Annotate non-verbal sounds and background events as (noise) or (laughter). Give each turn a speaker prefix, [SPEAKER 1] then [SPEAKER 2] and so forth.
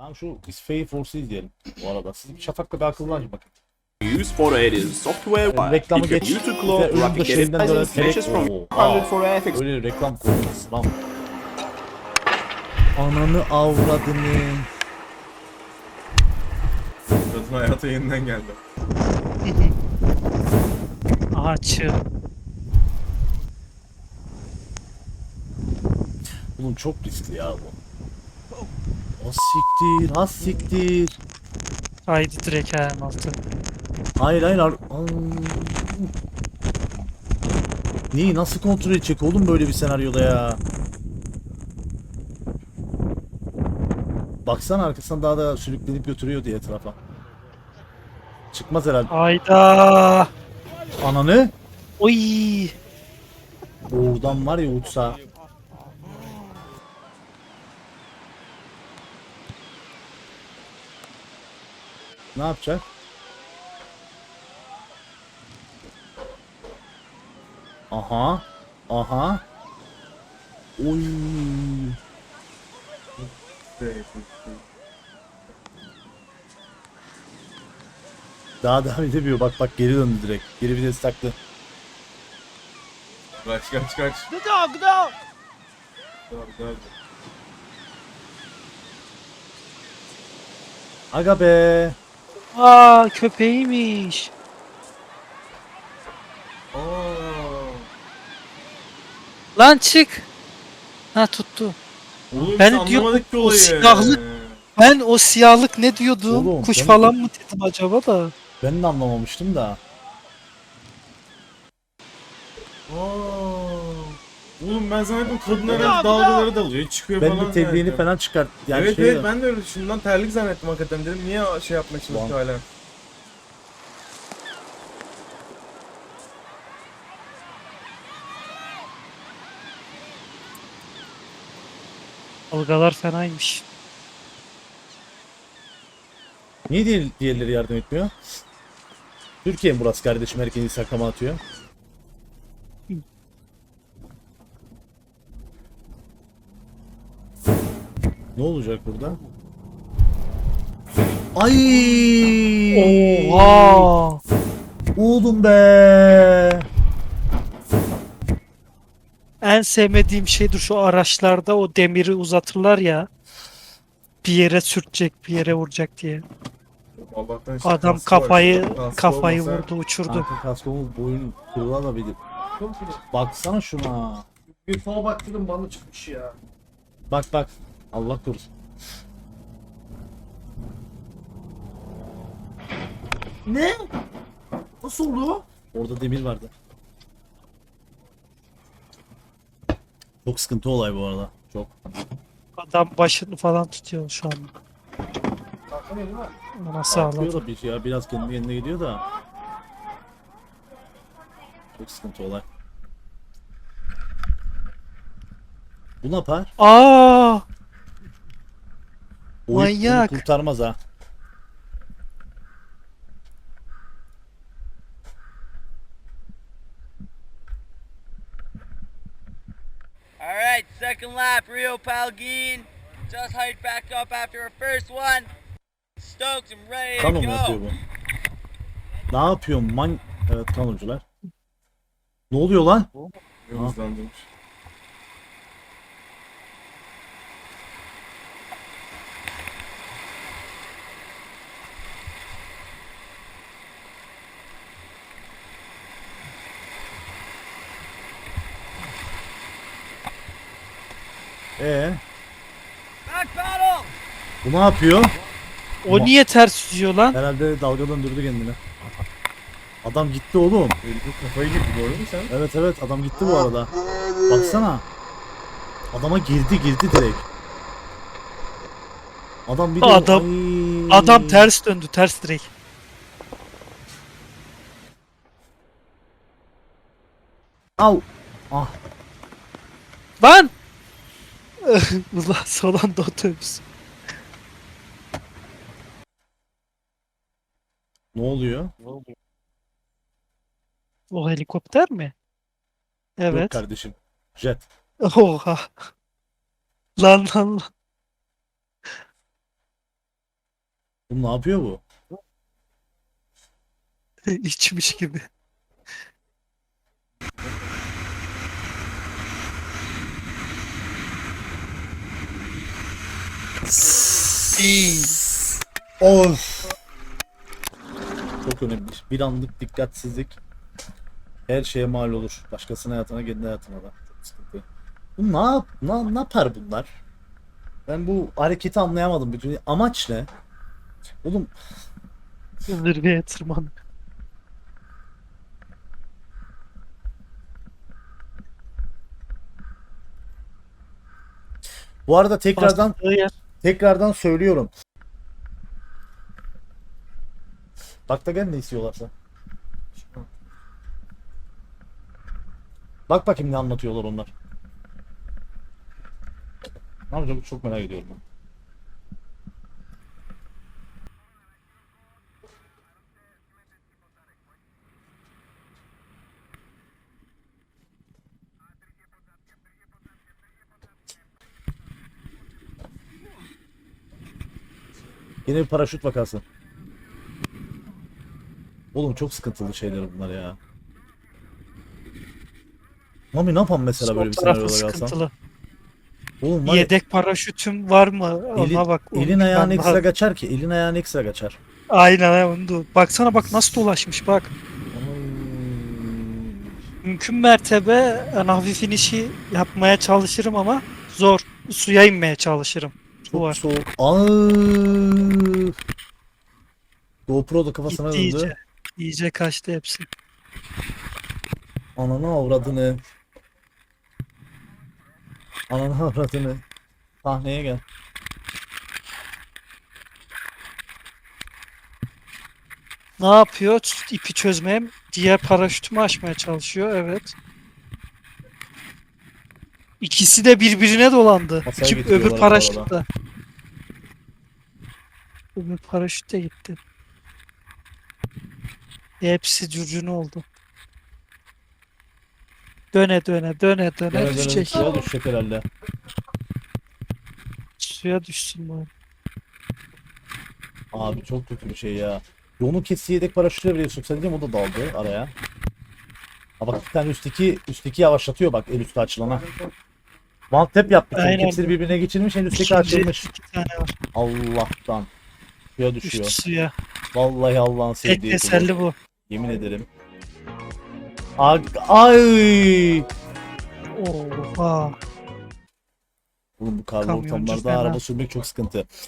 [SPEAKER 1] Tamam şu İsfeyi Force'u izleyelim bu arada. Siz bir şafakla bir akıllanın bakın.
[SPEAKER 2] Used for is software.
[SPEAKER 1] Reklamı
[SPEAKER 2] If you're
[SPEAKER 1] geç.
[SPEAKER 2] Claw,
[SPEAKER 1] önümde
[SPEAKER 2] Rapid
[SPEAKER 1] şeyinden böyle telek.
[SPEAKER 2] from
[SPEAKER 1] Oha.
[SPEAKER 2] 100 for FX.
[SPEAKER 1] Öyle reklam koyulmaz lan. Ananı avradını.
[SPEAKER 3] Kadın hayata yeniden geldi. (laughs)
[SPEAKER 4] Ağaçı.
[SPEAKER 1] Oğlum çok riskli ya bu. O siktir, has siktir.
[SPEAKER 4] Haydi direkt ayağın altı.
[SPEAKER 1] Hayır hayır. ar- Aa. Neyi nasıl kontrol edecek oğlum böyle bir senaryoda ya? Baksana arkasından daha da sürüklenip götürüyor diye etrafa. Çıkmaz herhalde.
[SPEAKER 4] Hayda.
[SPEAKER 1] Ananı
[SPEAKER 4] Oy.
[SPEAKER 1] oradan var ya uçsa. Ne yapacak? Aha. Aha. Oy. Daha devam edemiyor. Bak bak geri döndü direkt. Geri vites taktı.
[SPEAKER 3] Kaç kaç kaç. Gıda gıda.
[SPEAKER 1] Aga be.
[SPEAKER 4] Aa köpeğiymiş.
[SPEAKER 3] Aa.
[SPEAKER 4] Lan çık. Ha tuttu.
[SPEAKER 3] Oğlum
[SPEAKER 4] Ben
[SPEAKER 3] biz
[SPEAKER 4] diyorum,
[SPEAKER 3] anlamadık ki
[SPEAKER 4] o
[SPEAKER 3] olayı.
[SPEAKER 4] silahlı- Ben o siyahlık ne diyordum?
[SPEAKER 1] Oğlum,
[SPEAKER 4] Kuş
[SPEAKER 1] ben-
[SPEAKER 4] falan mı dedim acaba da.
[SPEAKER 1] Ben de anlamamıştım da.
[SPEAKER 3] Aa. Oğlum ben zannettim kadın herhalde dalgaları dalıyor çıkıyor
[SPEAKER 1] Ben
[SPEAKER 3] falan.
[SPEAKER 1] bir tebliğini
[SPEAKER 3] zannettim.
[SPEAKER 1] falan çıkart. Yani
[SPEAKER 3] evet
[SPEAKER 1] şey
[SPEAKER 3] evet ben de öyle şundan terlik zannettim hakikaten dedim niye şey yapmaya çalışıyor
[SPEAKER 1] Ulan.
[SPEAKER 3] hala.
[SPEAKER 4] Dalgalar fenaymış.
[SPEAKER 1] Niye diğer, diğerleri yardım etmiyor? Türkiye mi burası kardeşim herkesi saklama atıyor? Ne olacak burada? Ay!
[SPEAKER 4] Oha.
[SPEAKER 1] Oğlum be!
[SPEAKER 4] En sevmediğim şeydir şu araçlarda o demiri uzatırlar ya. Bir yere sürtecek, bir yere vuracak diye.
[SPEAKER 3] Allah'tan işte
[SPEAKER 4] Adam
[SPEAKER 3] kaskı var.
[SPEAKER 4] kafayı
[SPEAKER 3] Kaskı
[SPEAKER 4] kafayı
[SPEAKER 3] olmasa-
[SPEAKER 4] vurdu, uçurdu.
[SPEAKER 1] Kanka kaskomuz boyun kırılabilir. Baksana şuna.
[SPEAKER 5] Bir sola baktım bana çıkmış ya.
[SPEAKER 1] Bak bak. Allah korusun.
[SPEAKER 5] Ne? Nasıl oldu?
[SPEAKER 1] Orada demir vardı. Çok sıkıntı olay bu arada. Çok.
[SPEAKER 4] Adam başını falan tutuyor şu an.
[SPEAKER 5] Kalkamıyor değil mi?
[SPEAKER 4] Ona
[SPEAKER 1] Atıyor
[SPEAKER 4] sağladı.
[SPEAKER 1] da bir şey ya. Biraz kendi kendine gidiyor da. Çok sıkıntı olay. Bu ne yapar?
[SPEAKER 4] Aa!
[SPEAKER 1] O ip
[SPEAKER 4] Manyak.
[SPEAKER 1] kurtarmaz ha.
[SPEAKER 6] All right, second lap, Rio Palguin. Just hiked back up after a first one. Stoked and ready to
[SPEAKER 1] Kanon mu yapıyor
[SPEAKER 6] go.
[SPEAKER 1] bu? Ne yapıyor man... Evet kanoncular. Ne oluyor lan?
[SPEAKER 3] Hızlandırmış.
[SPEAKER 1] Ee,
[SPEAKER 6] Back battle!
[SPEAKER 1] bu ne yapıyor?
[SPEAKER 4] O niye ters yüzüyor lan?
[SPEAKER 1] Herhalde dalga döndürdü kendini. Adam gitti oğlum.
[SPEAKER 3] Kafayı girdi gördün mü sen?
[SPEAKER 1] Evet evet adam gitti bu arada. Baksana. Adama girdi girdi direkt. Adam bir de
[SPEAKER 4] Adam-
[SPEAKER 1] Ay.
[SPEAKER 4] Adam ters döndü, ters direkt.
[SPEAKER 1] Al. Ah.
[SPEAKER 4] Lan! (laughs) Ulan son anda otobüs.
[SPEAKER 1] Ne oluyor?
[SPEAKER 4] O helikopter mi?
[SPEAKER 1] Yok
[SPEAKER 4] Evet.
[SPEAKER 1] kardeşim. Jet.
[SPEAKER 4] Oha. Lan lan lan.
[SPEAKER 1] Bu ne yapıyor bu? (laughs)
[SPEAKER 4] İçmiş gibi.
[SPEAKER 1] Of. Çok önemli. Bir anlık dikkatsizlik her şeye mal olur. Başkasının hayatına, kendi hayatına da. Çok sıkıntı. Bu ne, yap, ne, ne yapar bunlar? Ben bu hareketi anlayamadım. Bütün amaç ne? Oğlum
[SPEAKER 4] Zirveye tırmanıyor.
[SPEAKER 1] bu arada tekrardan
[SPEAKER 4] Bastığı yer.
[SPEAKER 1] Tekrardan söylüyorum. Bak da gel ne istiyorlarsa. Bak bakayım ne anlatıyorlar onlar. Ne yapacak çok merak ediyorum Yine bir paraşüt vakası. Oğlum çok sıkıntılı şeyler bunlar ya. Mami ne yapalım mesela böyle bir
[SPEAKER 4] Sol tarafı
[SPEAKER 1] senaryoda. Oğlum var ya,
[SPEAKER 4] Yedek paraşütün var mı?
[SPEAKER 1] elin,
[SPEAKER 4] Ona bak. onu
[SPEAKER 1] elin ayağın
[SPEAKER 4] ben
[SPEAKER 1] ekstra
[SPEAKER 4] daha-
[SPEAKER 1] kaçar ki. Elin ayağın ekstra kaçar.
[SPEAKER 4] Aynen ha, onu da- Baksana bak nasıl dolaşmış bak. Mümkün mertebe en hafif inişi yapmaya çalışırım ama zor. Suya inmeye çalışırım. Bu
[SPEAKER 1] Çok
[SPEAKER 4] var.
[SPEAKER 1] soğuk. Aa! GoPro da kafasına
[SPEAKER 4] Gitti
[SPEAKER 1] döndü.
[SPEAKER 4] iyice. İyice kaçtı hepsi.
[SPEAKER 1] Ananı avradını. Ananı avradını. Sahneye gel.
[SPEAKER 4] Ne yapıyor? Ç- İpi çözmeye, diğer paraşütümü açmaya çalışıyor. Evet. İkisi de birbirine dolandı. İki,
[SPEAKER 1] getiriyorlar
[SPEAKER 4] öbür
[SPEAKER 1] bu
[SPEAKER 4] paraşüt
[SPEAKER 1] arada.
[SPEAKER 4] de. Öbür paraşüt de gitti. Hepsi curcuna oldu. Döne döne döne döne
[SPEAKER 1] Döne
[SPEAKER 4] düşecek.
[SPEAKER 1] suya düşecek herhalde.
[SPEAKER 4] Suya düşsün bu.
[SPEAKER 1] Abi çok kötü bir şey ya. Yolun kesici yedek paraşütle bile soksa o da daldı araya. Ha bak bir tane üstteki üstteki yavaşlatıyor bak el üstü açılana. One tap yapmış.
[SPEAKER 4] Aynen.
[SPEAKER 1] Hepsini birbirine geçirmiş en üstteki açılmış. Allah'tan. Suya düşüyor.
[SPEAKER 4] Üstü suya.
[SPEAKER 1] Vallahi Allah'ın
[SPEAKER 4] Tek
[SPEAKER 1] sevdiği kulu.
[SPEAKER 4] teselli bu.
[SPEAKER 1] Yemin ederim. Ag ay.
[SPEAKER 4] Oha.
[SPEAKER 1] Oğlum bu karlı
[SPEAKER 4] Kamyoncu
[SPEAKER 1] ortamlarda
[SPEAKER 4] fena.
[SPEAKER 1] araba sürmek çok sıkıntı.